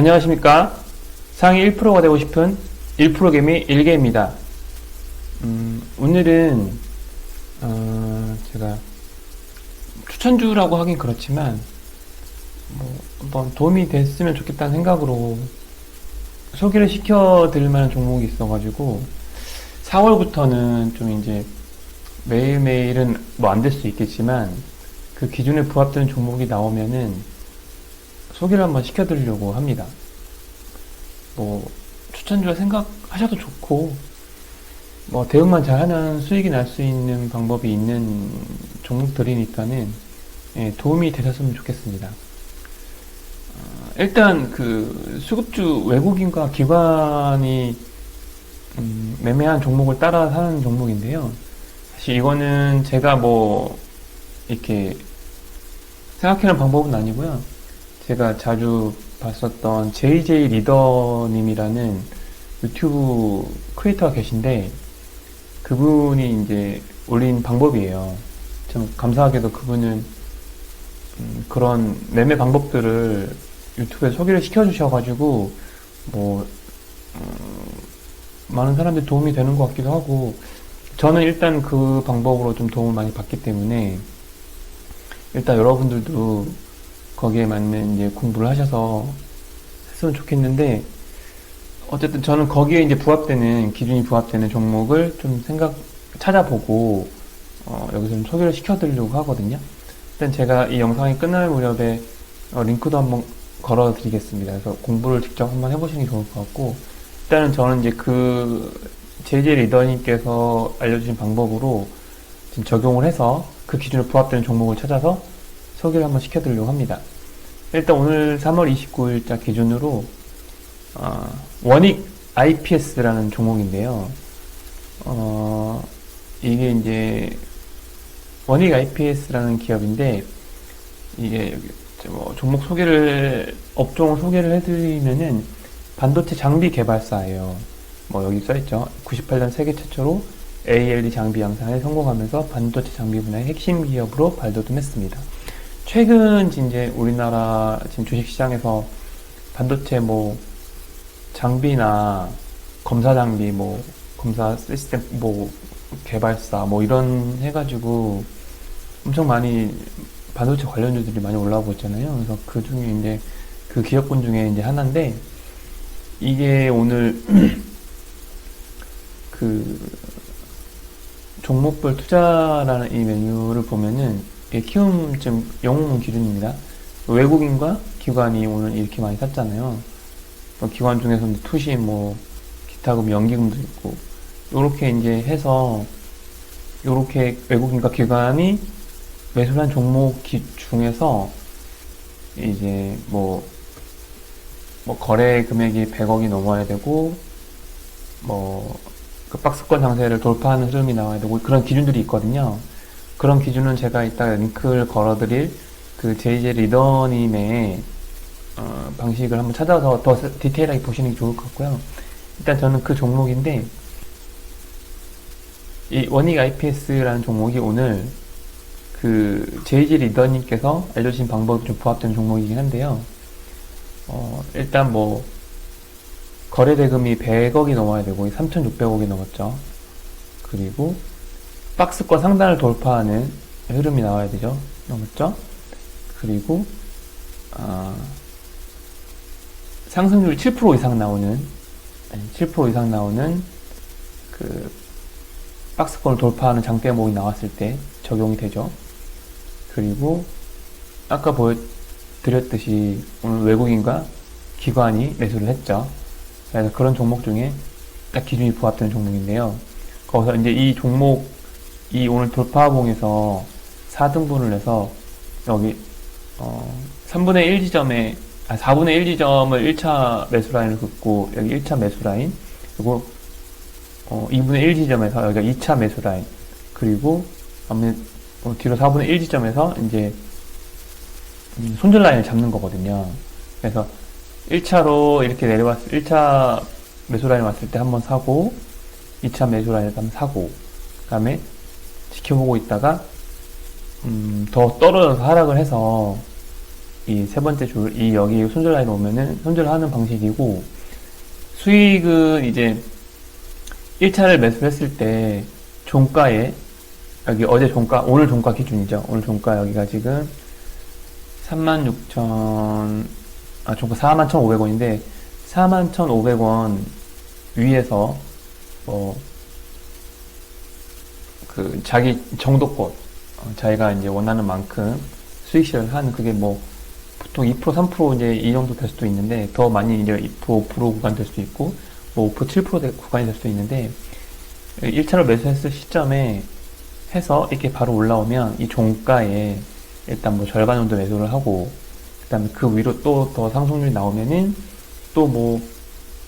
안녕하십니까. 상위 1%가 되고 싶은 1% 개미 1개입니다. 음, 오늘은, 어, 제가 추천주라고 하긴 그렇지만, 뭐, 한번 도움이 됐으면 좋겠다는 생각으로 소개를 시켜 드릴 만한 종목이 있어 가지고, 4월부터는 좀 이제 매일매일은 뭐 안 될 수 있겠지만, 그 기준에 부합되는 종목이 나오면은 소개를 한번 시켜드리려고 합니다. 뭐, 추천주라 생각하셔도 좋고, 뭐, 대응만 잘하면 수익이 날 수 있는 방법이 있는 종목들이니까는, 예, 도움이 되셨으면 좋겠습니다. 어, 일단, 그, 수급주 외국인과 기관이, 음, 매매한 종목을 따라 사는 종목인데요. 사실 이거는 제가 뭐, 이렇게, 생각하는 방법은 아니고요. 제가 자주 봤었던 JJ 리더님이라는 유튜브 크리에이터가 계신데 그분이 이제 올린 방법이에요. 참 감사하게도 그분은 음, 그런 매매 방법들을 유튜브에 소개를 시켜주셔가지고 뭐 음, 많은 사람들이 도움이 되는 것 같기도 하고 저는 일단 그 방법으로 좀 도움을 많이 받기 때문에 일단 여러분들도 거기에 맞는 이제 공부를 하셔서 했으면 좋겠는데 어쨌든 저는 거기에 이제 부합되는 기준이 부합되는 종목을 좀 생각 찾아보고 어, 여기서 좀 소개를 시켜드리려고 하거든요. 일단 제가 이 영상이 끝날 무렵에 어, 링크도 한번 걸어드리겠습니다. 그래서 공부를 직접 한번 해보시는 게 좋을 것 같고 일단은 저는 이제 그 JJ 리더님께서 알려주신 방법으로 지금 적용을 해서 그 기준에 부합되는 종목을 찾아서 소개를 한번 시켜드리려고 합니다. 일단 오늘 3월 29일자 기준으로 어, 원익 IPS라는 종목인데요. 어, 이게 이제 원익 IPS라는 기업인데 이게 여기 뭐 종목 소개를 업종 소개를 해드리면은 반도체 장비 개발사예요. 뭐 여기 써있죠. 98년 세계 최초로 ALD 장비 양산에 성공하면서 반도체 장비 분야의 핵심 기업으로 발돋움했습니다. 최근 이제 우리나라 지금 주식시장에서 반도체 뭐 장비나 검사 장비 뭐 검사 시스템 뭐 개발사 뭐 이런 해가지고 엄청 많이 반도체 관련주들이 많이 올라오고 있잖아요. 그래서 그 중에 이제 그 기업군 중에 이제 하나인데 이게 오늘 그 종목별 투자라는 이 메뉴를 보면은 이게 키움 지금 영웅 기준입니다. 외국인과 기관이 오늘 이렇게 많이 샀잖아요. 뭐 기관 중에서 투시 뭐 기타금 연기금도 있고 요렇게 이제 해서 요렇게 외국인과 기관이 매수를 한 종목 기- 중에서 이제 뭐, 뭐 거래 금액이 100억이 넘어야 되고 뭐 그 박스권 상세를 돌파하는 흐름이 나와야 되고 그런 기준들이 있거든요. 그런 기준은 제가 이따 링크를 걸어드릴 그 JJ 리더님의 어, 방식을 한번 찾아서 더 세- 디테일하게 보시는 게 좋을 것 같고요. 일단 저는 그 종목인데 이 원익 IPS라는 종목이 오늘 그 JJ 리더님께서 알려주신 방법이 좀 부합되는 종목이긴 한데요. 어, 일단 뭐 거래 대금이 100억이 넘어야 되고 3,600억이 넘었죠. 그리고 박스권 상단을 돌파하는 흐름이 나와야 되죠. 넘었죠? 그리고 아, 상승률이 7% 이상 나오는 아니, 7% 이상 나오는 그 박스권을 돌파하는 장대 목이 나왔을 때 적용이 되죠. 그리고 아까 보여드렸듯이 오늘 외국인과 기관이 매수를 했죠. 그래서 그런 종목 중에 딱 기준이 부합되는 종목인데요. 거기서 이제 이 종목 이 오늘 돌파봉에서 4등분을 해서 여기 어 3분의 1 지점에 아 4분의 1 지점을 1차 매수 라인을 긋고 여기 1차 매수 라인 그리고 어 2분의 1 지점에서 여기가 2차 매수 라인 그리고 아무 어, 뒤로 4분의 1 지점에서 이제 음, 손절 라인을 잡는 거거든요. 그래서 1차로 이렇게 내려왔을 1차 매수 라인 왔을 때 한번 사고 2차 매수 라인에서 한번 사고 그 다음에 지켜보고 있다가 음, 더 떨어져서 하락을 해서 이 세 번째 줄, 이 여기 손절 라인 오면은 손절하는 방식이고, 수익은 이제 1차를 매수했을 때 종가에, 여기 어제 종가, 오늘 종가 기준이죠. 오늘 종가 여기가 지금 36,000, 아, 종가 41,500원인데, 41,500원 위에서, 뭐, 그, 자기 정도껏, 어, 자기가 이제 원하는 만큼 수익 실현을 하는 그게 뭐, 보통 2% 3% 이제 이 정도 될 수도 있는데, 더 많이 이제 2% 5% 구간 될 수도 있고, 뭐 5% 7% 대- 구간이 될 수도 있는데, 1차로 매수했을 시점에 해서 이렇게 바로 올라오면 이 종가에 일단 뭐 절반 정도 매도를 하고, 그 다음에 그 위로 또 더 상승률이 나오면은 또 뭐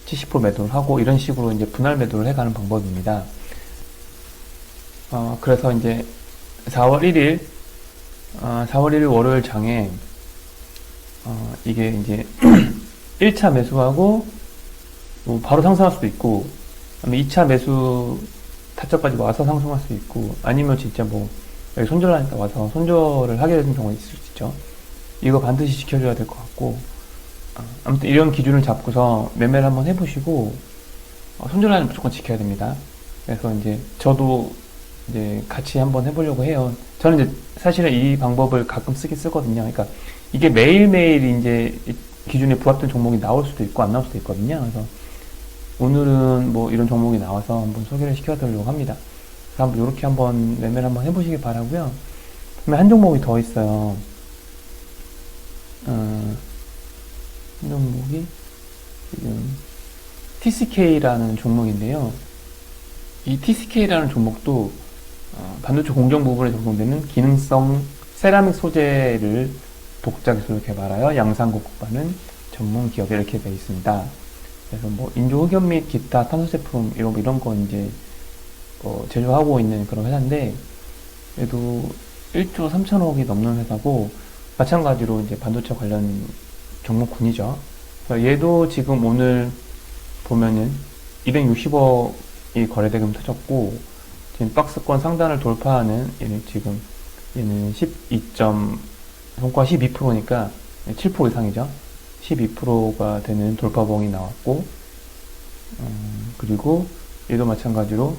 70% 매도를 하고 이런 식으로 이제 분할 매도를 해가는 방법입니다. 어, 그래서 이제 4월 1일, 어, 4월 1일 월요일 장에, 어, 이게 이제 1차 매수하고, 뭐 바로 상승할 수도 있고, 그다음에 2차 매수 타점까지 와서 상승할 수도 있고, 아니면 진짜 뭐, 여기 손절하니까 와서 손절을 하게 되는 경우가 있을 수 있죠. 이거 반드시 지켜줘야 될 것 같고, 어, 아무튼 이런 기준을 잡고서 매매를 한번 해보시고, 어, 손절라인 무조건 지켜야 됩니다. 그래서 이제 저도 이제 같이 한번 해보려고 해요. 저는 이제 사실은 이 방법을 가끔 쓰긴 쓰거든요. 그러니까 이게 매일매일 이제 이 기준에 부합된 종목이 나올 수도 있고 안 나올 수도 있거든요. 그래서 오늘은 뭐 이런 종목이 나와서 한번 소개를 시켜드리려고 합니다. 그래서 한번 이렇게 한번 매매를 한번 해보시기 바라고요. 그다음에 한 종목이 더 있어요. 어, 한 종목이 지금 TCK라는 종목인데요. 이 TCK라는 종목도 어, 반도체 공정 부분에 적용되는 기능성 세라믹 소재를 독자 기술로 개발하여 양산 고급화는 전문 기업에 이렇게 되어 있습니다. 그래서 뭐 인조 흡연 및 기타 탄소 제품 이런 이런 거 이제 어, 제조하고 있는 그런 회사인데 얘도 1조 3천억이 넘는 회사고 마찬가지로 이제 반도체 관련 종목군이죠. 얘도 지금 오늘 보면은 260억이 거래대금 터졌고 지금 박스권 상단을 돌파하는 얘는 지금 얘는 12. 성과 12%니까 7% 이상이죠. 12%가 되는 돌파봉이 나왔고 음, 그리고 얘도 마찬가지로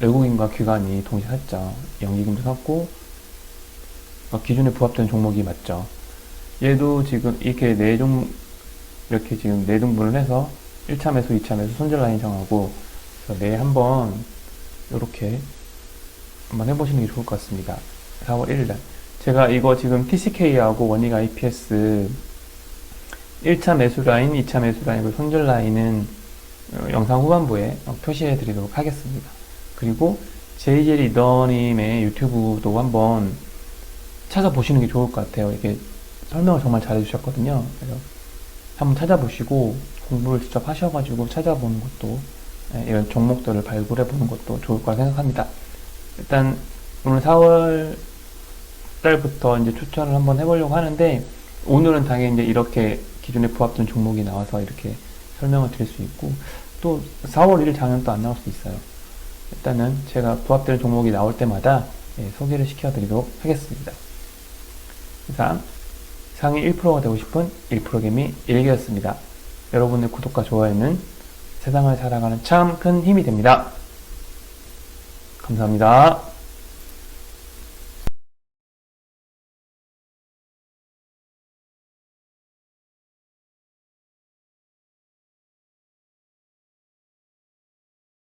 외국인과 기관이 동시에 샀죠. 연기금도 샀고 어, 기준에 부합되는 종목이 맞죠. 얘도 지금 이렇게 네 종, 이렇게 지금 네 등분을 해서 1차 매수, 2차 매수 손절 라인 정하고, 내일 한번, 요렇게 한번 해보시는 게 좋을 것 같습니다. 4월 1일날. 제가 이거 지금 TCK하고 원익 IPS 1차 매수 라인, 2차 매수 라인, 그리고 손절 라인은 어, 영상 후반부에 어, 표시해 드리도록 하겠습니다. 그리고 JJ 리더님의 유튜브도 한번 찾아보시는 게 좋을 것 같아요. 이게 설명을 정말 잘해 주셨거든요. 그래서 한번 찾아보시고 공부를 직접 하셔가지고 찾아보는 것도 예, 이런 종목들을 발굴해 보는 것도 좋을 거라 생각합니다. 일단 오늘 4월 달부터 이제 추천을 한번 해보려고 하는데 오늘은 당연히 이제 이렇게 기존에 부합된 종목이 나와서 이렇게 설명을 드릴 수 있고 또 4월 1일 장은 또안 나올 수도 있어요. 일단은 제가 부합되는 종목이 나올 때마다 예, 소개를 시켜드리도록 하겠습니다. 이상 상위 1%가 되고 싶은 1% 개미 일기였습니다. 여러분의 구독과 좋아요는 세상을 살아가는 참 큰 힘이 됩니다. 감사합니다.